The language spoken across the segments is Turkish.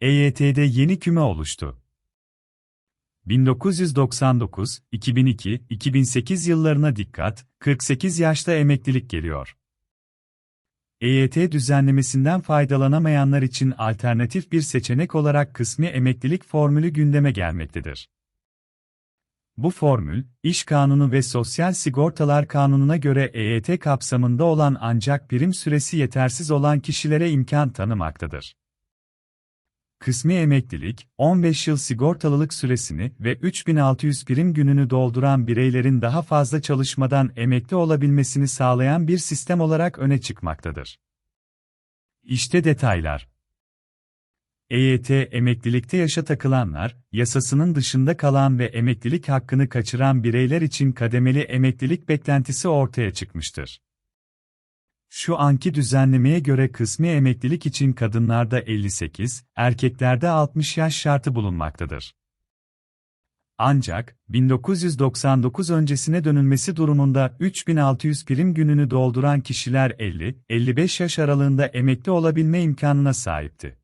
EYT'de yeni küme oluştu. 1999, 2002, 2008 yıllarına dikkat, 48 yaşta emeklilik geliyor. EYT düzenlemesinden faydalanamayanlar için alternatif bir seçenek olarak kısmi emeklilik formülü gündeme gelmektedir. Bu formül, İş Kanunu ve Sosyal Sigortalar Kanunu'na göre EYT kapsamında olan ancak prim süresi yetersiz olan kişilere imkan tanımaktadır. Kısmi emeklilik, 15 yıl sigortalılık süresini ve 3600 prim gününü dolduran bireylerin daha fazla çalışmadan emekli olabilmesini sağlayan bir sistem olarak öne çıkmaktadır. İşte detaylar. EYT emeklilikte yaşa takılanlar, yasasının dışında kalan ve emeklilik hakkını kaçıran bireyler için kademeli emeklilik beklentisi ortaya çıkmıştır. Şu anki düzenlemeye göre kısmi emeklilik için kadınlarda 58, erkeklerde 60 yaş şartı bulunmaktadır. Ancak, 1999 öncesine dönülmesi durumunda 3600 prim gününü dolduran kişiler 50-55 yaş aralığında emekli olabilme imkanına sahipti.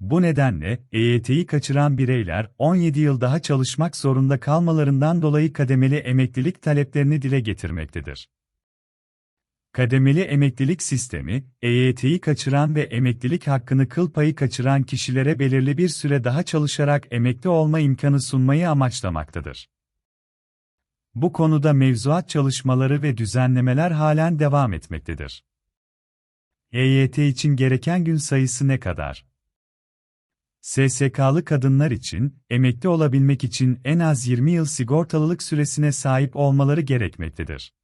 Bu nedenle, EYT'yi kaçıran bireyler 17 yıl daha çalışmak zorunda kalmalarından dolayı kademeli emeklilik taleplerini dile getirmektedir. Kademeli emeklilik sistemi, EYT'yi kaçıran ve emeklilik hakkını kıl payı kaçıran kişilere belirli bir süre daha çalışarak emekli olma imkanı sunmayı amaçlamaktadır. Bu konuda mevzuat çalışmaları ve düzenlemeler halen devam etmektedir. EYT için gereken gün sayısı ne kadar? SSK'lı kadınlar için, emekli olabilmek için en az 20 yıl sigortalılık süresine sahip olmaları gerekmektedir.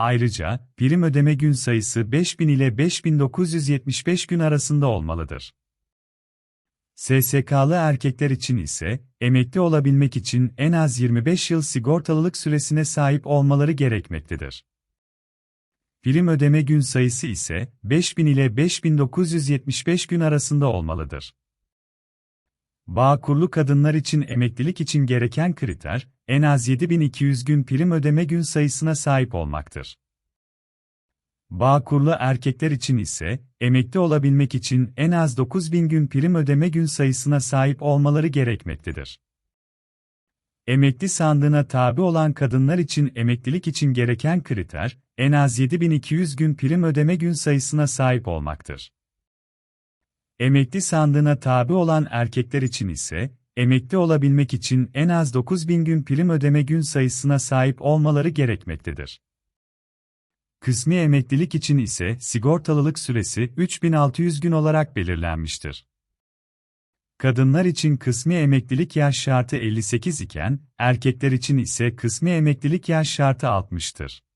Ayrıca, prim ödeme gün sayısı 5000 ile 5975 gün arasında olmalıdır. SSK'lı erkekler için ise, emekli olabilmek için en az 25 yıl sigortalılık süresine sahip olmaları gerekmektedir. Prim ödeme gün sayısı ise 5000 ile 5975 gün arasında olmalıdır. Bağkurlu kadınlar için emeklilik için gereken kriter, en az 7200 gün prim ödeme gün sayısına sahip olmaktır. Bağkurlu erkekler için ise, emekli olabilmek için en az 9000 gün prim ödeme gün sayısına sahip olmaları gerekmektedir. Emekli sandığına tabi olan kadınlar için emeklilik için gereken kriter, en az 7200 gün prim ödeme gün sayısına sahip olmaktır. Emekli sandığına tabi olan erkekler için ise, emekli olabilmek için en az 9000 gün prim ödeme gün sayısına sahip olmaları gerekmektedir. Kısmi emeklilik için ise sigortalılık süresi 3600 gün olarak belirlenmiştir. Kadınlar için kısmi emeklilik yaş şartı 58 iken, erkekler için ise kısmi emeklilik yaş şartı 60'tır.